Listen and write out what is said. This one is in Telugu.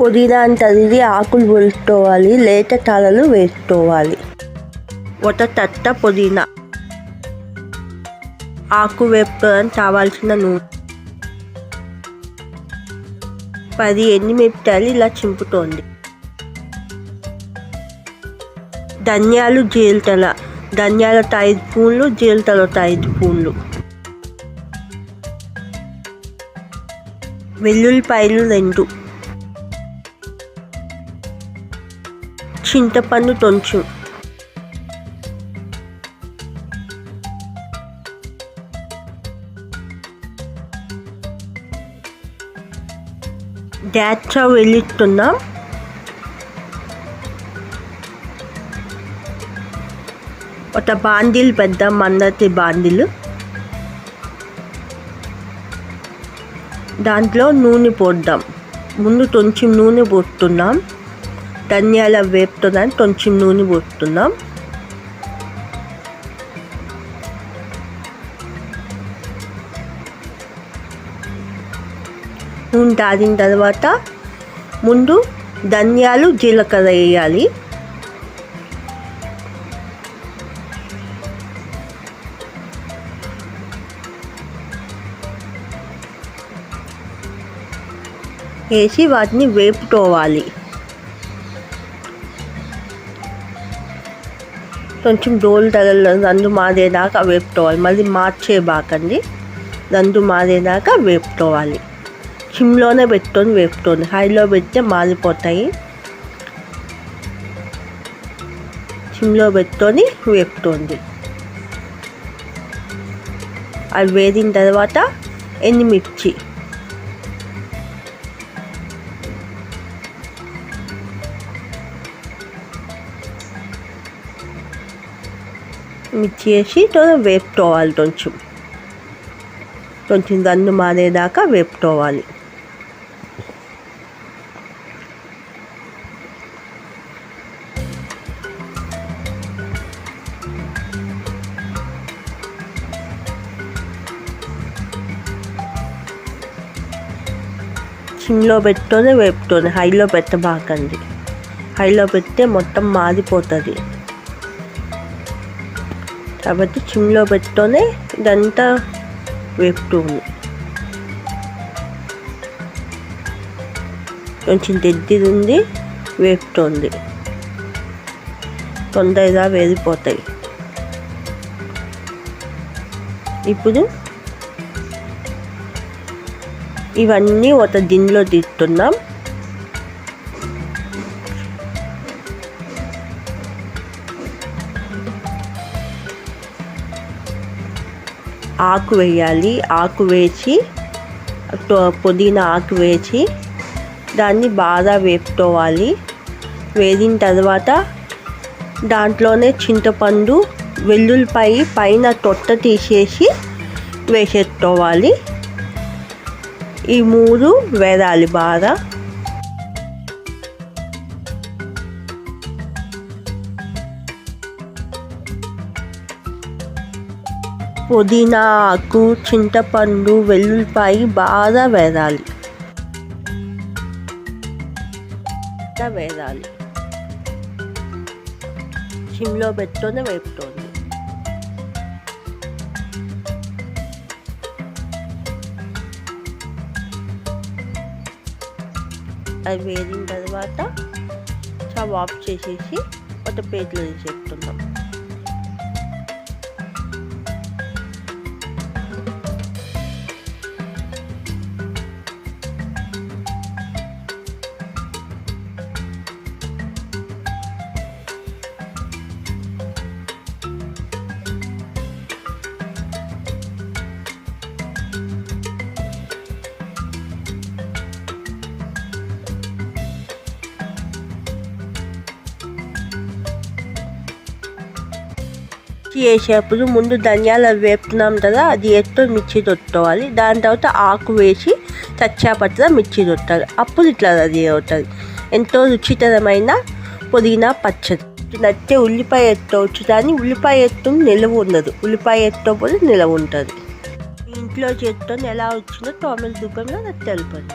పుదీనా తరిగి ఆకులు వేసుకోవాలి లేత తలలు వేసుకోవాలి. ఒక తట్ట పుదీనా. ఆకు వేపుకోవడానికి కావాల్సిన నూనె. పది ఎండుమిరపకాయలు ఇలా చింపుతోంది. ధనియాలు జీలతల ధనియాల ఐదు స్పూన్లు జీలతల ఐదు స్పూన్లు. వెల్లుల్లిపాయలు రెండు. చింతపండు తొంచు. గ్యాస్ స్టవ్ ఒక బాందిల్ పెద్ద మందటి బాందిల్ దాంట్లో నూనె పోద్దాం. ముందు కొంచెం నూనె పోస్తున్నాం. ధనియాల దాన్ని కొంచెం నూనె పోస్తున్నాం నూనె తాగిన తర్వాత ముందు ధనియాలు జీలకర్ర వేయాలి. వేసి వాటిని వేపుకోవాలి. కొంచెం డోల్ తగల రందు మారేదాకా వేపుకోవాలి. మళ్ళీ మార్చేబాకండి. రందు మారేదాకా వేపుకోవాలి. సిమ్లోనే పెట్టుకొని వేపుకోండి. హైలో పెడితే మారిపోతాయి. సిమ్లో పెట్టుకొని వేపుతోంది అది వేదిన తర్వాత ఎండుమిర్చి మిర్చి వేసి వేపుకోవాలి కొంచెం. కొంచెం గన్ను మారేదాకా వేపుకోవాలి సిమ్లో పెట్టుకొని వేపుకొని హైలో పెట్టబాకండి. హైలో పెడితే మొత్తం మారిపోతుంది కాబట్టి చిమ్లో పెట్టుకొని ఇదంతా వేపుతుంది. కొంచెం తెద్దిది ఉంది వేపుతోంది. తొందరగా వేరిపోతాయి ఇప్పుడు ఇవన్నీ ఒక గిన్నెలో తీస్తున్నాం. ఆకు వేయాలి. ఆకు వేసి పుదీనా ఆకు వేసి దాన్ని బాగా వేపుకోవాలి. వేగిన తర్వాత దాంట్లోనే చింతపండు వెల్లుల్లిపాయ పైన తొట్ట తీసేసి వేసేసుకోవాలి. ఈ మూడు వేదాలి బాగా. పుదీనా ఆకు చింతపండు వెల్లుల్లిపాయ బాగా వేదాలి వేదాలి సిమ్లో పెట్టుకొని వేపుతోంది. అది వేగిన తర్వాత స్టవ్ ఆఫ్ చేసేసి ఒక ప్లేట్లో తీసేస్తున్నాం మిర్చి ముందు ధనియాలు వేపుతున్నాం కదా అది ఎత్తో మిర్చి తొట్టుకోవాలి? దాని తర్వాత ఆకు వేసి చచ్చాపట్ల మిర్చి తొట్టాలి. అప్పుడు ఇట్లా రెడీ అవుతుంది. ఎంతో రుచికరమైన పుదీనా పచ్చడి. నచ్చే ఉల్లిపాయ ఎత్తవచ్చు కానీ ఉల్లిపాయ ఎత్తు నిలవ ఉండదు. ఉల్లిపాయ ఎత్తకపోతే నిలవ ఉంటుంది. ఇంట్లో చేత్తో ఎలా వచ్చిందో టోమెల్ రూపంలో నాకు తెలిపండి.